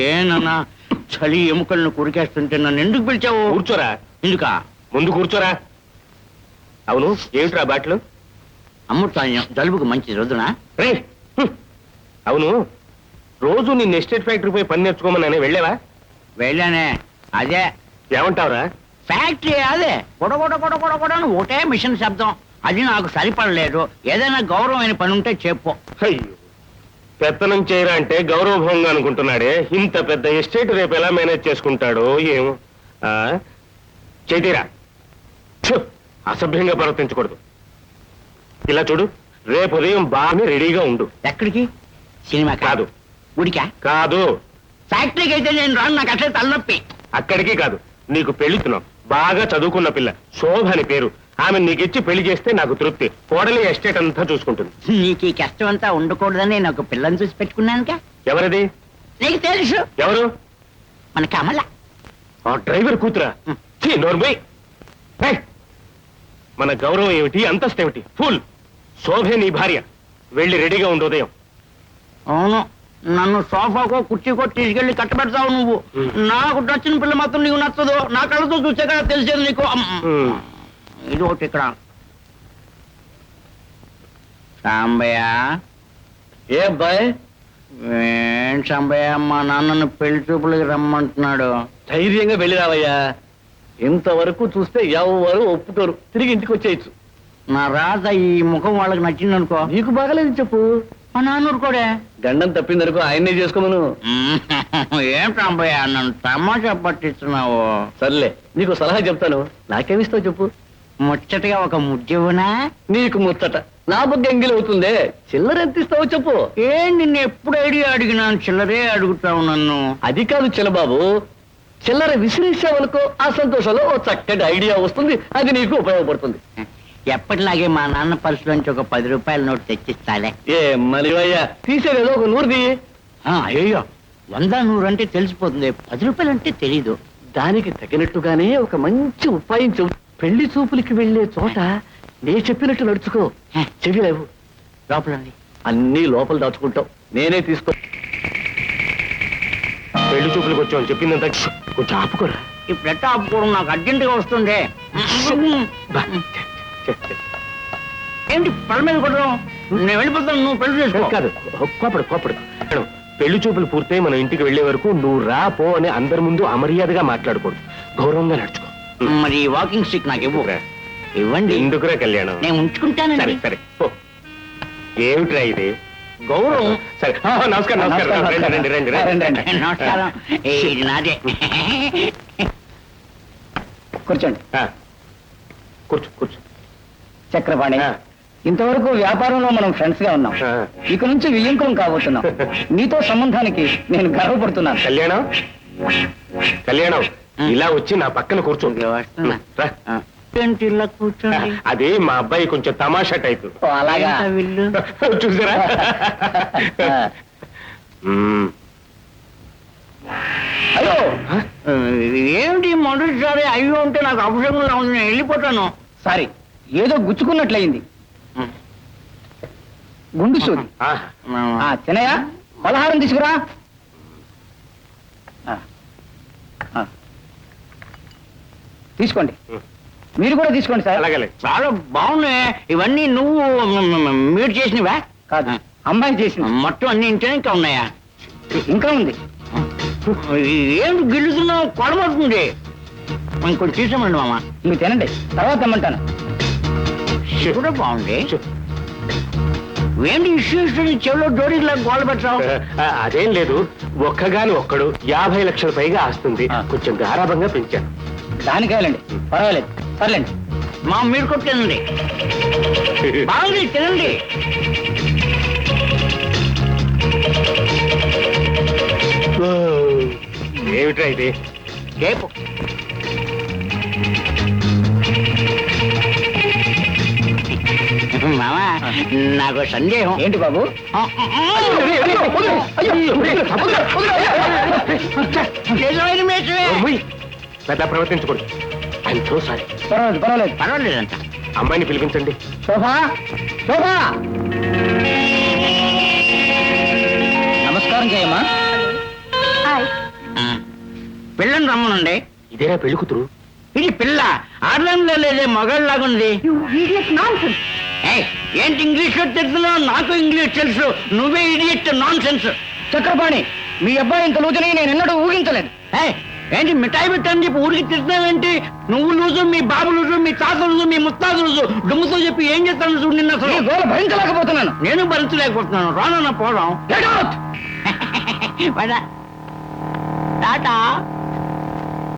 ఏనన్నా చలి ఎముకలను కురికేస్తుంటే నన్ను ఎందుకు పిలిచావు? కూర్చోరా. ఎందుకా? ముందు కూర్చోరా. అవును ఏమిట్రా బాట్లు? అమృతాన్యం జలుబుకు మంచి రోజున రే. అవును రోజు నిన్ను ఎస్టేట్ ఫ్యాక్టరీ పోయి పని నేర్చుకోమని వెళ్ళావా? వెళ్ళానే అదే. ఏమంటావురా? ఫ్యాక్టరీ అదే. కొడ కొడ కొడ కొడ కొడ అని ఒకటే మిషన్ శబ్దం. అది నాకు సరిపడలేదు. ఏదైనా గౌరవమైన పని ఉంటే చెప్పు. అయ్యో పెత్తనం చేయరా అంటే గౌరవభంగా అనుకుంటున్నాడే. ఇంత పెద్ద ఎస్టేట్ రేపు ఎలా మేనేజ్ చేసుకుంటాడో ఏమో ఆ? చేతిరా! అసభ్యంగా ప్రవర్తించకూడదు. ఇలా చూడు రేపు ఉదయం బాగా రెడీగా ఉండు. ఎక్కడికి? సినిమా కాదు. గుడికా? కాదు. ఫ్యాక్టరీకి అయితే నేను రాను నాకు అసలు తలనొప్పి. అక్కడికి కాదు. నీకు పెళ్ళితున్నాం బాగా చదువుకున్న పిల్ల. శోభ అని పేరు. ఆమె నీకిచ్చి పెళ్ళి చేస్తే నాకు తృప్తి. కోడలి ఎస్టేట్ అంతా చూసుకుంటుంది. నీకు ఈ కష్టం అంతా ఉండకూడదని నేను ఒక పిల్లని చూసి పెట్టుకున్నానుగా. ఎవరిది? నీకు తెలుసు. ఎవరు? మన కమల. ఆ డ్రైవర్ కూతురా? ఛీ! మన గౌరవం ఏమిటి? అంతస్తు ఏమిటి? ఫుల్! శోభే నీ భార్య. వెళ్ళి రెడీగా ఉండు ఉదయం. అవును. నన్ను సోఫాకో కుర్చీకో తీసుకెళ్ళి కట్టబెడతావు నువ్వు. నాకు నచ్చిన పిల్ల మాత్రం నీకు నచ్చదు. నా కళ్ళతో కదా తెలిసేది నీకు. ఇది ఒకటి ఇక్కడ. సాంబయ్య? ఏ అబ్బాయి? ఏం సాంబయ్య మా నాన్నను పెళ్ళి చూపులకి రమ్మంటున్నాడు. ధైర్యంగా వెళ్ళి రావయ్యా. ఇంతవరకు చూస్తే ఎవరు ఒప్పుకోరు. తిరిగి ఇంటికి వచ్చేయచ్చు. నా రాత ఈ ముఖం వాళ్ళకి నచ్చింది అనుకో నీకు బాగలేదు చెప్పు. మా నాన్న ఊరుకోడే. గండం తప్పిందనుకో ఆయన్నే చేసుకోమను. ఏం సాంబయ్య నన్ను తమాషా పట్టిస్తున్నావు? సర్లే నీకు సలహా చెప్తాను. నాకేమిస్తావు చెప్పు. ముచ్చటగా ఒక ముద్యవునా నీకు ముచ్చట. నా బుగ్గ ఎంగిలి అవుతుందే చిల్లర ఎంత ఇస్తావో చెప్పు. ఏ నిన్ను ఎప్పుడు ఐడియా అడిగినాను చిల్లరే అడుగుతావు నన్ను? అది కాదు చిల్లబాబు చిల్లర విసిరేసావనుకో ఆ సంతోషంలో ఓ చక్కటి ఐడియా వస్తుంది. అది నీకు ఉపయోగపడుతుంది. ఎప్పటిలాగే మా నాన్న పర్సులోంచి ఒక పది రూపాయల నోటు తెచ్చిస్తాలే. ఏ మలివయ్యా. తీసేదేదో ఒక నూరుది. ఆ, అయ్యో వంద నూరు అంటే తెలిసిపోతుంది. పది రూపాయలు అంటే తెలీదు. దానికి తగినట్టుగానే ఒక మంచి ఉపాయం చెబు పెళ్ళి చూపులకి వెళ్ళే చోట నే చెప్పినట్టు నడుచుకో. హ. చెవి లేవు. లోపలండి అన్ని లోపల దాచుకుంటావు నేనే తీసుకో. పెళ్ళి చూపులకు వచ్చామని చెప్పిందంత కొంచెం ఆపుకోరా. ఇప్పుడు ఎట్టా ఆపుకోవడం? నాకు అర్జెంటుగా వస్తుంది. ఛే. ఏంటి పళ్ళ మీద కొట్టడం? నేను వెళ్ళిపోతాను నువ్వు పెళ్ళి చేసుకో. కాదు కోపడు కోపడు. పెళ్ళి చూపులు పూర్తయి మనం ఇంటికి వెళ్ళే వరకు నువ్వు రా పో అని అందరి ముందు అమర్యాదగా మాట్లాడకూడదు. గౌరవంగా నడుచుకో. మరి వాకింగ్ స్టిక్ నాకు ఇవ్వు. ఇవ్వండి. ఎందుకురా కళ్యాణం? నేను సరే ఉంచుకుంటానండి. సరే పో. ఏమిట్రా ఇది? గౌరవం? సరే. ఆ, నమస్కారం నమస్కారం. రండి రండి రండి రండి. నమస్కారం. ఏ, ఇది నాదే. కూర్చోండి. ఆ, కూర్చో కూర్చో. చక్రపాణి ఆ. ఇంతవరకు వ్యాపారంలో మనం ఫ్రెండ్స్గా ఉన్నాం. ఆ. ఇక నుంచి వియ్యంకులం కాబోతున్నాం. నీతో సంబంధానికి నేను గర్వపడుతున్నాను. కళ్యాణం? కళ్యాణం? ఇలా వచ్చి నా పక్కన కూర్చో ఇదిగో వస్తున్నా. రా. ఆ. ఏంటి ఇలా కూర్చోండి అది మా అబ్బాయి కొంచెం తమాషా టైప్. ఓ, అలాగా? చూసారా. అయ్యో! ఆ, ఏమిటి మొదటిసారి అయ్యో ఉంటే నాకు అపశకంగా ఉంది నేను వెళ్ళిపోతాను. సారీ ఏదో గుచ్చుకున్నట్లయింది. గుండు సూది. చిన్నయ్య పలహారం తీసుకురా ఆ. ఆ. తీసుకోండి. మీరు కూడా తీసుకోండి సార్. అలాగే చాలా బాగున్నాయి. ఇవన్నీ నువ్వు మీరు చేసినవా? కాదు. అమ్మాయి చేసింది. మొత్తం అన్ని ఇంట్లో ఇంకా ఉన్నాయా? ఇంకా ఉంది. ఏమిటి గిల్లుతున్నావు కొడబడుతుంది ఇంకొంచెం తీసామండి మామ. ఇవి తినండి. తర్వాత తెమ్మంటాను. కూడా బాగుంది. ఏంటి ఇష్యూ ఇష్యూ చెవిలో డోరీలా గోల పెట్టావు అదేం లేదు. ఒక్కగాని ఒక్కడు యాభై లక్షల పైగా ఆస్తుంది. కొంచెం గారాభంగా పెంచాను. దానికాయలండి పర్వాలేదు సర్లేండి మా మీరు కొట్టేనండి బాగుంది తినండి ఏమిట్రా ఇది రేపు మామా నాకు సందేహం ఏంటి బాబు. నిజమైన. పెద్ద ప్రవర్తించకూడదు ఐఎమ్ సో సారీ పర్వాలేదు పర్వాలేదు. పర్వాలేదంట అమ్మాయిని పిలిపించండి. శోభా శోభా నమస్కారం చేయమ్మా. హాయ్. రమ్మనండి. ఇదేనా పెళ్ళి కూతురు? ఇది పిల్ల. ఆర్లంలో లేదే మగాళ్ళలాగుంది ఏయ్, ఏంటి ఇంగ్లీష్లో తెలుసున్నావు నాకు ఇంగ్లీష్ తెలుసు. నువ్వే ఇడియట్ నాన్ సెన్స్ చక్రపాణి మీ అబ్బాయి ఇంత లూజని నేను ఎన్నడూ ఊహించలేదు. ఏయ్, ఏంటి మిఠాయి పెట్టని చెప్పి ఊరికి తిరుగుతున్నావేంటి నువ్వు లూజు మీ బాబు లూజు మీ తాత లూజు మీ ముత్తాత లూజు డుమ్ముతో చెప్పి ఏం చేస్తాను చూడు నిన్న అసలు. ఈ గోల భరించలేకపోతున్నాను. నేను భరించలేకపోతున్నాను. రానన్న! పద. టాటా